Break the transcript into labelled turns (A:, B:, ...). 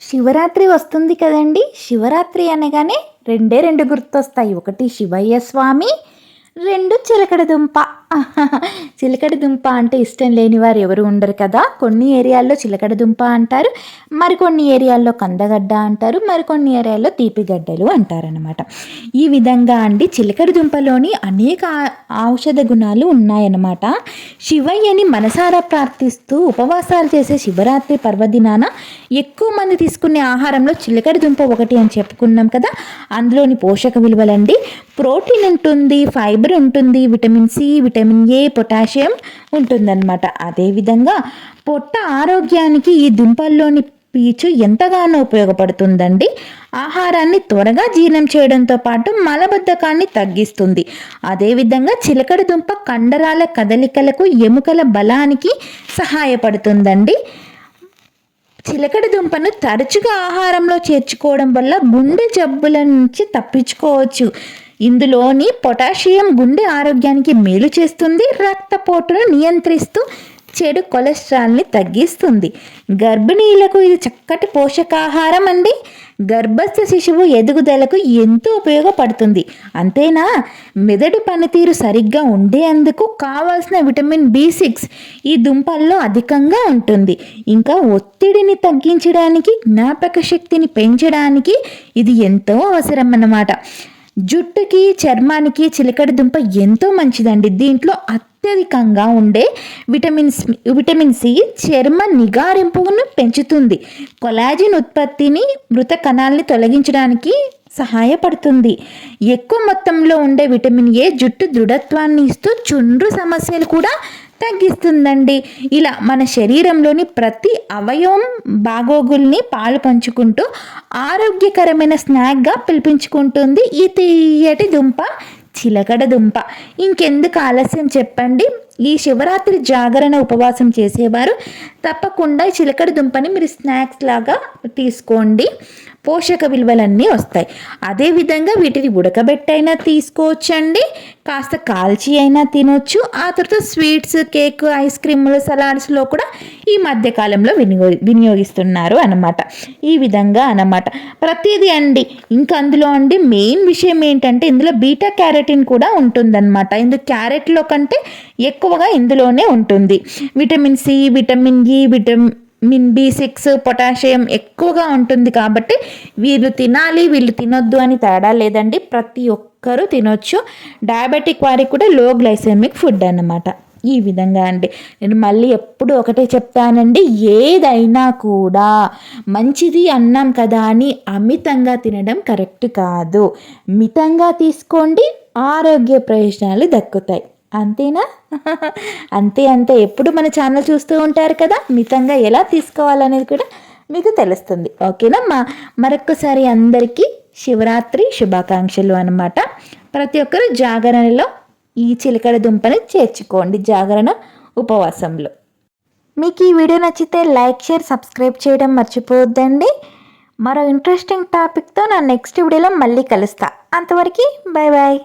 A: శివరాత్రి వస్తుంది కదండి. శివరాత్రి అనగానే రెండే రెండు గుర్తొస్తాయి. ఒకటి శివయ్య స్వామి రెండు చిలకడ దుంప. చిలకడ దుంప అంటే ఇష్టం లేని వారు ఎవరు ఉండరు కదా? కొన్ని ఏరియాల్లో చిలకడ దుంప అంటారు మరికొన్ని ఏరియాల్లో కందగడ్డ అంటారు మరికొన్ని ఏరియాల్లో తీపిగడ్డలు అంటారనమాట ఈ విధంగా అండి చిలకడ దుంపలోని అనేక ఔషధ గుణాలు ఉన్నాయన్నమాట. శివయ్యని మనసారా ప్రార్థిస్తూ ఉపవాసాలు చేసే శివరాత్రి పర్వదినాన ఎక్కువ మంది తీసుకునే ఆహారంలో చిలకడ దుంప ఒకటి అని చెప్పుకున్నాం కదా అందులోని పోషక విలువలండి. ప్రోటీన్ ఉంటుంది ఫైబర్ ఉంటుంది vitamin C vitamin vitamin A potassium ఉంటుందన్నమాట. అదేవిధంగా పొట్ట ఆరోగ్యానికి ఈ దుంపల్లోని పీచు ఎంతగానో ఉపయోగపడుతుందండి. ఆహారాన్ని త్వరగా జీర్ణం చేయడంతో పాటు మలబద్ధకాన్ని తగ్గిస్తుంది. అదేవిధంగా చిలకడ దుంప కండరాల కదలికలకు ఎముకల బలానికి సహాయపడుతుందండి. చిలకడ దుంపను తరచుగా ఆహారంలో చేర్చుకోవడం వల్ల గుండె జబ్బుల నుంచి తప్పించుకోవచ్చు. ఇందులోని పొటాషియం గుండె ఆరోగ్యానికి మేలు చేస్తుంది రక్తపోటును నియంత్రిస్తూ చెడు కొలెస్ట్రాల్ని తగ్గిస్తుంది. గర్భిణీలకు ఇది చక్కటి పోషకాహారం అండి. గర్భస్థ శిశువు ఎదుగుదలకు ఎంతో ఉపయోగపడుతుంది. అంతేనా? మెదడు పనితీరు సరిగ్గా ఉండేందుకు కావాల్సిన విటమిన్ బి సిక్స్ ఈ దుంపల్లో అధికంగా ఉంటుంది. ఇంకా ఒత్తిడిని తగ్గించడానికి జ్ఞాపక శక్తిని పెంచడానికి ఇది ఎంతో అవసరం అన్నమాట జుట్టుకి చర్మానికి చిలకడ దుంప ఎంతో మంచిదండి. దీంట్లో అత్యధికంగా ఉండే విటమిన్స్ విటమిన్ సి చర్మ నిగారింపును పెంచుతుంది. కొలాజిన్ ఉత్పత్తిని మృత కణాలని తొలగించడానికి సహాయపడుతుంది. ఎక్కువ మొత్తంలో ఉండే విటమిన్ ఏ జుట్టు దృఢత్వాన్ని ఇస్తూ చుండ్రు సమస్యలు కూడా తగ్గిస్తుందండి. ఇలా మన శరీరంలోని ప్రతి అవయవం బాగోగుల్ని పాలు పంచుకుంటూ ఆరోగ్యకరమైన స్నాక్గా పిలిపించుకుంటుంది. ఈ తీయటి దుంప చిలకడ దుంప. ఇంకెందుకు ఆలస్యం చెప్పండి. ఈ శివరాత్రి జాగరణ ఉపవాసం చేసేవారు తప్పకుండా ఈ చిలకడ దుంపని మీరు స్నాక్స్ లాగా తీసుకోండి. పోషక విలువలన్నీ వస్తాయి. అదేవిధంగా వీటిని ఉడకబెట్టైనా తీసుకోవచ్చండి. కాస్త కాల్చి అయినా తినొచ్చు. ఆ తర్వాత స్వీట్స్ కేక్ ఐస్ క్రీములు సలాడ్స్లో కూడా ఈ మధ్యకాలంలో వినియో వినియోగిస్తున్నారు అన్నమాట. ఈ విధంగా అన్నమాట. ప్రతిదీ అండి. ఇంకా అందులో అండి మెయిన్ విషయం ఏంటంటే ఇందులో బీటా క్యారెటిన్ కూడా ఉంటుందన్నమాట. ఇందులో క్యారెట్లో కంటే ఎక్కువగా ఇందులోనే ఉంటుంది. Vitamin C vitamin E vitamin B six potassium ఎక్కువగా ఉంటుంది కాబట్టి వీళ్ళు తినాలి వీళ్ళు తినొద్దు అని తేడా లేదండి. ప్రతి ఒక్కరూ తినొచ్చు. డయాబెటిక్ వారికి కూడా లో గ్లైసెమిక్ ఫుడ్ అన్నమాట. ఈ విధంగా అండి. నేను మళ్ళీ ఎప్పుడు ఒకటే చెప్తానండి. ఏదైనా కూడా మంచిది అన్నాం కదా అని అమితంగా తినడం కరెక్ట్ కాదు. మితంగా తీసుకోండి. ఆరోగ్య ప్రయోజనాలు దక్కుతాయి. అంతేనా? అంతే అంతే ఎప్పుడు మన ఛానల్ చూస్తూ ఉంటారు కదా మితంగా ఎలా తీసుకోవాలనేది కూడా మీకు తెలుస్తుంది. ఓకేనా మా మరొకసారి అందరికీ శివరాత్రి శుభాకాంక్షలు అనమాట ప్రతి ఒక్కరు జాగరణలో ఈ చిలకడ దుంపని చేర్చుకోండి జాగరణ ఉపవాసంలో. మీకు ఈ వీడియో నచ్చితే లైక్ షేర్ సబ్స్క్రైబ్ చేయడం మర్చిపోవద్దండి. మరో ఇంట్రెస్టింగ్ టాపిక్తో నా నెక్స్ట్ వీడియోలో మళ్ళీ కలుస్తా. అంతవరకు బాయ్ బాయ్